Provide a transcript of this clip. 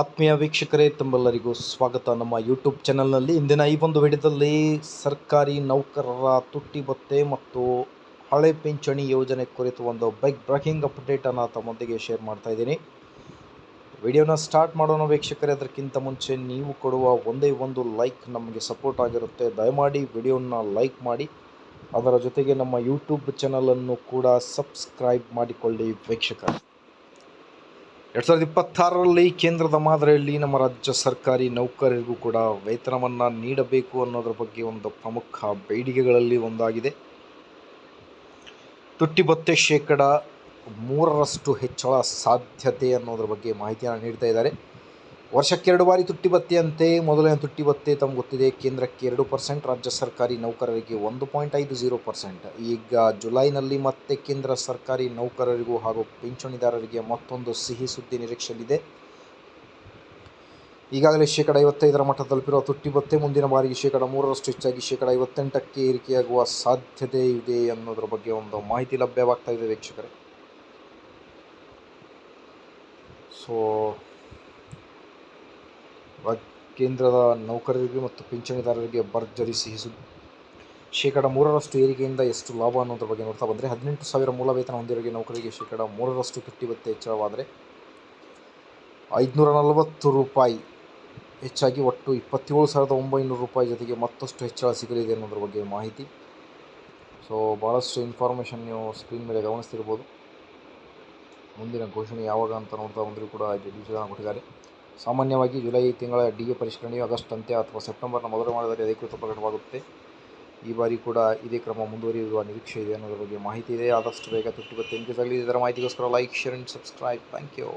ಆತ್ಮೀಯ ವೀಕ್ಷಕರೇ, ತಮ್ಮೆಲ್ಲರಿಗೂ ಸ್ವಾಗತ. ನಮ್ಮ ಯೂಟ್ಯೂಬ್ ಚಾನಲ್ನಲ್ಲಿ ಇಂದಿನ ಈ ಒಂದು ವಿಡಿಯೋದಲ್ಲಿ ಸರ್ಕಾರಿ ನೌಕರರ ತುಟ್ಟಿ ಭತ್ತೆ ಮತ್ತು ಹಳೆ ಪಿಂಚಣಿ ಯೋಜನೆ ಕುರಿತು ಒಂದು ಬೈಕ್ ಬ್ರೇಕಿಂಗ್ ಅಪ್ಡೇಟನ್ನು ತಮ್ಮೊಂದಿಗೆ ಶೇರ್ ಮಾಡ್ತಾ ಇದ್ದೀನಿ. ವಿಡಿಯೋನ ಸ್ಟಾರ್ಟ್ ಮಾಡೋಣ ವೀಕ್ಷಕರೇ, ಅದಕ್ಕಿಂತ ಮುಂಚೆ ನೀವು ಕೊಡುವ ಒಂದೇ ಒಂದು ಲೈಕ್ ನಮಗೆ ಸಪೋರ್ಟ್ ಆಗಿರುತ್ತೆ. ದಯಮಾಡಿ ವಿಡಿಯೋನ ಲೈಕ್ ಮಾಡಿ. ಅದರ ಜೊತೆಗೆ ನಮ್ಮ ಯೂಟ್ಯೂಬ್ ಚಾನಲನ್ನು ಕೂಡ ಸಬ್ಸ್ಕ್ರೈಬ್ ಮಾಡಿಕೊಳ್ಳಿ ವೀಕ್ಷಕರೇ. ಎರಡು ಸಾವಿರದ ಇಪ್ಪತ್ತಾರರಲ್ಲಿ ಕೇಂದ್ರದ ಮಾದರಿಯಲ್ಲಿ ನಮ್ಮ ರಾಜ್ಯ ಸರ್ಕಾರಿ ನೌಕರರಿಗೂ ಕೂಡ ವೇತನವನ್ನು ನೀಡಬೇಕು ಅನ್ನೋದ್ರ ಬಗ್ಗೆ ಒಂದು ಪ್ರಮುಖ ಬೇಡಿಕೆಗಳಲ್ಲಿ ಒಂದಾಗಿದೆ. ತುಟ್ಟಿ ಭತ್ಯೆ ಶೇಕಡ ಮೂರರಷ್ಟು ಹೆಚ್ಚಳ ಸಾಧ್ಯತೆ ಅನ್ನೋದ್ರ ಬಗ್ಗೆ ಮಾಹಿತಿಯನ್ನು ನೀಡ್ತಾ ಇದ್ದಾರೆ. ವರ್ಷಕ್ಕೆ ಎರಡು ಬಾರಿ ತುಟ್ಟಿ ಭತ್ಯೆಯಂತೆ ಮೊದಲನೇ ತುಟ್ಟಿ ಭತ್ಯೆ ತಮ್ಗೆ ಗೊತ್ತಿದೆ, ಕೇಂದ್ರಕ್ಕೆ ಎರಡು ಪರ್ಸೆಂಟ್, ರಾಜ್ಯ ಸರ್ಕಾರಿ ನೌಕರರಿಗೆ ಒಂದು ಪಾಯಿಂಟ್ ಐದು ಜೀರೋ ಪರ್ಸೆಂಟ್. ಈಗ ಜುಲೈನಲ್ಲಿ ಮತ್ತೆ ಕೇಂದ್ರ ಸರ್ಕಾರಿ ನೌಕರರಿಗೂ ಹಾಗೂ ಪಿಂಚಣಿದಾರರಿಗೆ ಮತ್ತೊಂದು ಸಿಹಿ ಸುದ್ದಿ ನಿರೀಕ್ಷೆಯಲ್ಲಿದೆ. ಈಗಾಗಲೇ ಶೇಕಡ ಐವತ್ತೈದರ ಮಟ್ಟ ತಲುಪಿರುವ ತುಟ್ಟಿ ಭತ್ತೆ ಮುಂದಿನ ಬಾರಿಗೆ ಶೇಕಡ ಮೂರರಷ್ಟು ಹೆಚ್ಚಾಗಿ ಶೇಕಡ ಐವತ್ತೆಂಟಕ್ಕೆ ಏರಿಕೆಯಾಗುವ ಸಾಧ್ಯತೆ ಇದೆ ಅನ್ನೋದ್ರ ಬಗ್ಗೆ ಒಂದು ಮಾಹಿತಿ ಲಭ್ಯವಾಗ್ತಾ ಇದೆ ವೀಕ್ಷಕರೇ. ಸೊ ಕೇಂದ್ರದ ನೌಕರರಿಗೆ ಮತ್ತು ಪಿಂಚಣಿದಾರರಿಗೆ ಭರ್ಜರಿ ಸಿಹಿ ಸುದ್ದಿ ಶೇಕಡ ಮೂರರಷ್ಟು ಏರಿಕೆಯಿಂದ ಎಷ್ಟು ಲಾಭ ಅನ್ನೋದ್ರ ಬಗ್ಗೆ ನೋಡ್ತಾ ಬಂದರೆ ಹದಿನೆಂಟು ಸಾವಿರ ಮೂಲ ವೇತನ ಹೊಂದಿರೋರಿಗೆ ನೌಕರಿಗೆ ಶೇಕಡ ಮೂರರಷ್ಟು ಕಟ್ಟಿ ಬತ್ತೆ ಹೆಚ್ಚಳವಾದರೆ ಐದುನೂರ ನಲವತ್ತು ರೂಪಾಯಿ ಹೆಚ್ಚಾಗಿ ಒಟ್ಟು ಇಪ್ಪತ್ತೇಳು ಸಾವಿರದ ಒಂಬೈನೂರು ರೂಪಾಯಿ ಜೊತೆಗೆ ಮತ್ತಷ್ಟು ಹೆಚ್ಚಳ ಸಿಗಲಿದೆ ಅನ್ನೋದ್ರ ಬಗ್ಗೆ ಮಾಹಿತಿ. ಸೊ ಭಾಳಷ್ಟು ಇನ್ಫಾರ್ಮೇಷನ್ ನೀವು ಸ್ಕ್ರೀನ್ ಮೇಲೆ ಗಮನಿಸ್ತಿರ್ಬೋದು. ಮುಂದಿನ ಘೋಷಣೆ ಯಾವಾಗ ಅಂತ ನೋಡ್ತಾ ಬಂದರೂ ಕೂಡ ಡೀಟೇಲ್ನ ಕೊಟ್ಟಿದ್ದಾರೆ. ಸಾಮಾನ್ಯವಾಗಿ ಜುಲೈ ತಿಂಗಳ ಡಿ ಎ ಪರಿಷ್ಕರಣೆಯು ಆಗಸ್ಟ್ ಅಂತ್ಯ ಅಥವಾ ಸೆಪ್ಟೆಂಬರ್ನ ಮೊದಲ ವಾರದಲ್ಲಿ ಅಧಿಕೃತ ಪ್ರಕಟವಾಗುತ್ತೆ. ಈ ಬಾರಿ ಕೂಡ ಇದೇ ಕ್ರಮ ಮುಂದುವರಿಯುವ ನಿರೀಕ್ಷೆ ಇದೆ ಅನ್ನೋದ್ರ ಬಗ್ಗೆ ಮಾಹಿತಿ ಇದೆ. ಆದಷ್ಟು ಬೇಗ ನಿಮಗೆ ತಗಲಿದೆ ಇದರ ಮಾಹಿತಿಗೋಸ್ಕರ like share and subscribe thank you